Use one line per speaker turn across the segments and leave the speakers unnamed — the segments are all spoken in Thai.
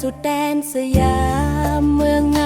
สุดแดนสยามเมือง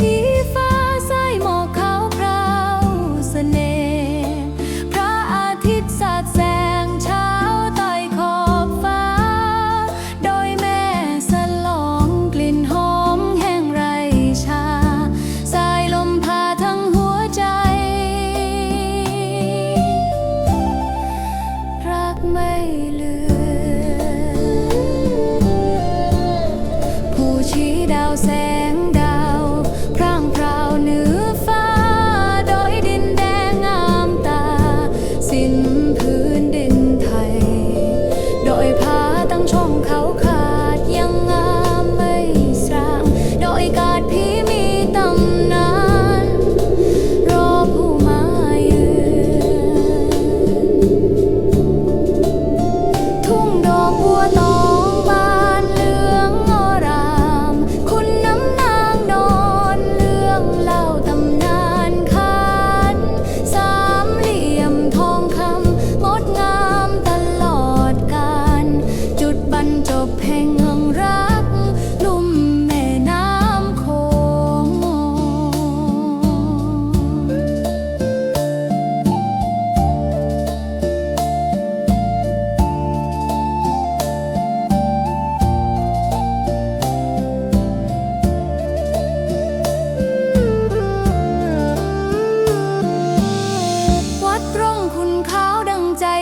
ชี้ฟ้าใสหมอกขาวพราวเสน่ห์พระอาทิตย์สาดแสงเช้าใต้ขอบฟ้า โดยแม่สลองกลิ่นหอมแห่งไรชา สายลมพาทั้งหัวใจ รักไม่ลือนผู้ชี้ดาวแส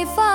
Phá